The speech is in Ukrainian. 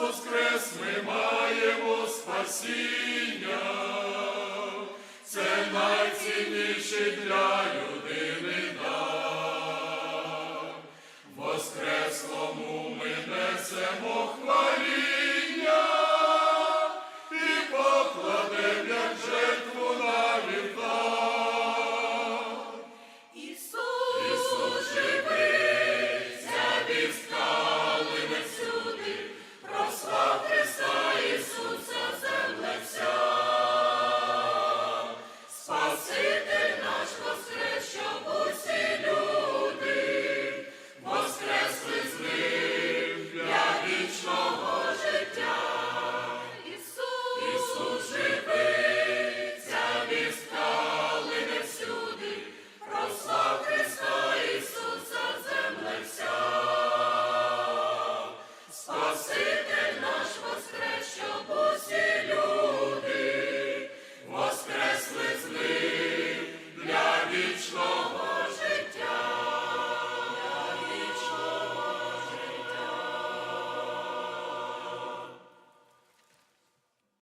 воскрес, ми маємо спасіння, це найцінніше для людини.